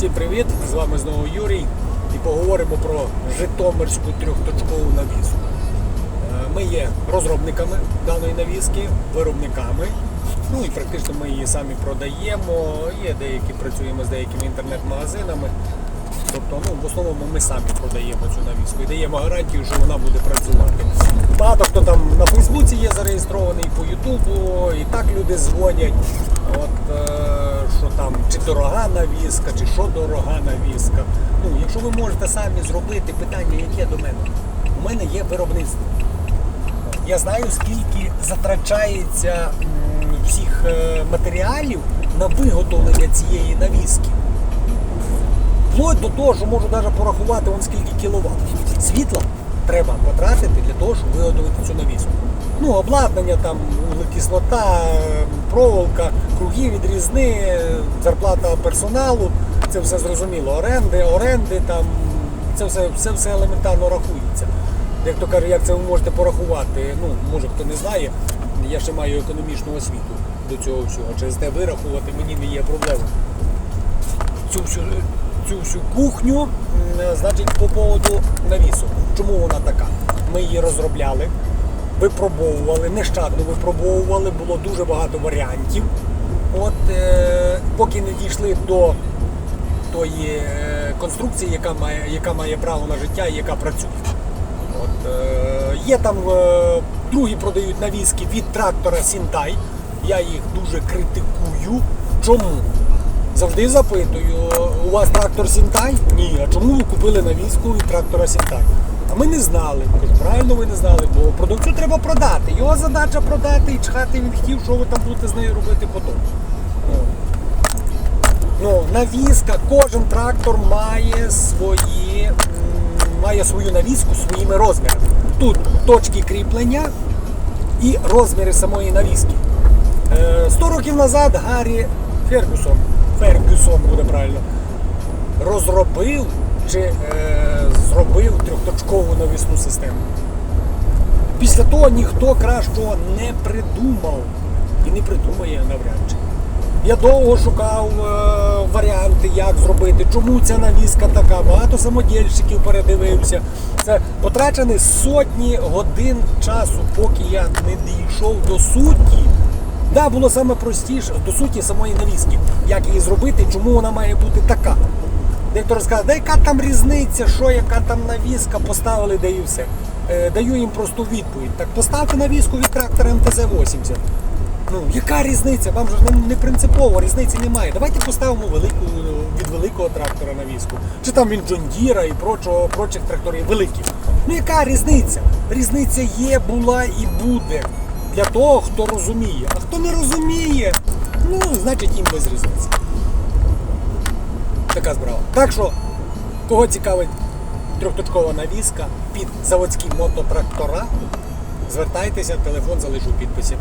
Всім привіт! З вами знову Юрій і поговоримо про Житомирську трьохточкову навіску. Е, Ми є розробниками даної навіски, виробниками. Ну і практично ми її самі продаємо. Є деякі працюємо з деякими інтернет-магазинами. Тобто, ну, в основному ми самі продаємо цю навіску і даємо гарантію, що вона буде працювати. Багато хто там на Фейсбуці є зареєстрований по Ютубу, і так люди дзвонять. От, е, що там, чи дорога навіска, чи що дорога навіска. Ну, якщо ви можете самі зробити питання, яке до мене, у мене є виробництво. Я знаю, скільки затрачається всіх е, матеріалів на виготовлення цієї навіски. Вплоть до того, що можу навіть порахувати он скільки кіловат. Світла треба потратити для того, щоб виготовити цю навіску. Ну, обладнання, там, вуглекислота, проволока, круги відрізни, зарплата персоналу, це все зрозуміло. Оренди, оренди, там, це все, це все елементарно рахується. Як то каже, як це ви можете порахувати? Ну, може хто не знає, я ще маю економічну освіту до цього всього. Через те вирахувати мені не є проблемою цю всю, цю всю кухню, значить, по поводу навісу. Чому вона така? Ми її розробляли, випробовували, нещадно випробовували, було дуже багато варіантів. От е, поки не дійшли до тої е, конструкції, яка має, яка має право на життя і яка працює. От, е, є там е, другі продають навіски від трактора Сінтай. Я їх дуже критикую. Чому? Завжди запитую, у вас трактор Сінтай? Ні. А чому ви купили навіску від трактора Сінтай? А ми не знали. Правильно ви не знали, бо продавцю треба продати. Його задача продати і чхати він хотів, що ви там будете з нею робити потім. От. Ну, навіска, кожен трактор має свої, має свою навіску своїми розмірами. Тут точки кріплення і розміри самої навіски. Е, 100 років назад Гаррі Фергюсон, Фергюсон буде правильно, розробив чи е, зробив трьохточкову навісну систему. Після того ніхто кращого не придумав і не придумає навряд чи. Я довго шукав е, варіанти, як зробити, чому ця навіска така. Багато самодільщиків передивився. Це потрачені сотні годин часу, поки я не дійшов до суті. Да, було саме простіше до суті самої навіски. Як її зробити, чому вона має бути така. Дехто розкаже, да яка там різниця, що яка там навіска, поставили, де і все. Е, даю їм просту відповідь. Так поставте навіску від трактора МТЗ-80. Ну, яка різниця? Вам же не, не принципово, різниці немає. Давайте поставимо велику, від великого трактора навіску. Чи там він Джондіра і прочого, прочих тракторів великих. Ну яка різниця? Різниця є, була і буде. Для того, хто розуміє. А хто не розуміє, ну, значить їм без різниці. Така справа. Так що, кого цікавить трьохточкова навіска під заводські мототрактора, звертайтеся, телефон залишу у підписі.